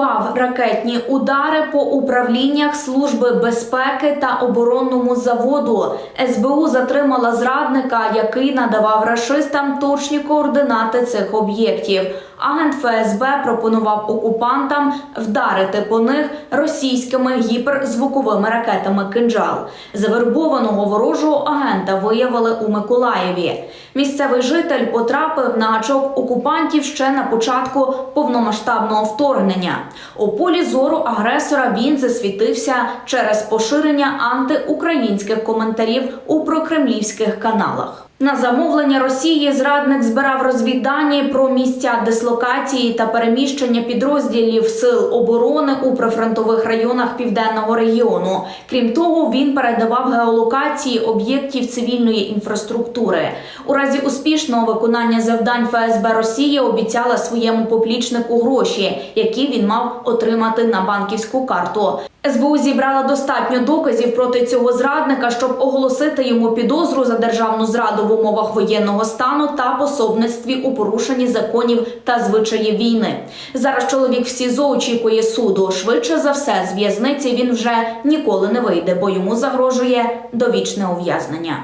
Планував ракетні удари по управліннях Служби безпеки та оборонному заводу. СБУ затримала зрадника, який надавав рашистам точні координати цих об'єктів. Агент ФСБ пропонував окупантам вдарити по них російськими гіперзвуковими ракетами «Кинджал». Завербованого ворожого агента виявили у Миколаєві. Місцевий житель потрапив на гачок окупантів ще на початку повномасштабного вторгнення. У полі зору агресора він засвітився через поширення антиукраїнських коментарів у прокремлівських каналах. На замовлення Росії зрадник збирав розвіддані про місця дислокації та переміщення підрозділів сил оборони у прифронтових районах південного регіону. Крім того, він передавав геолокації об'єктів цивільної інфраструктури. У разі успішного виконання завдань ФСБ Росії обіцяла своєму поплічнику гроші, які він мав отримати на банківську карту. СБУ зібрала достатньо доказів проти цього зрадника, щоб оголосити йому підозру за державну зраду в умовах воєнного стану та пособництві у порушенні законів та звичаїв війни. Зараз чоловік в СІЗО очікує суду. Швидше за все, з в'язниці він вже ніколи не вийде, бо йому загрожує довічне ув'язнення.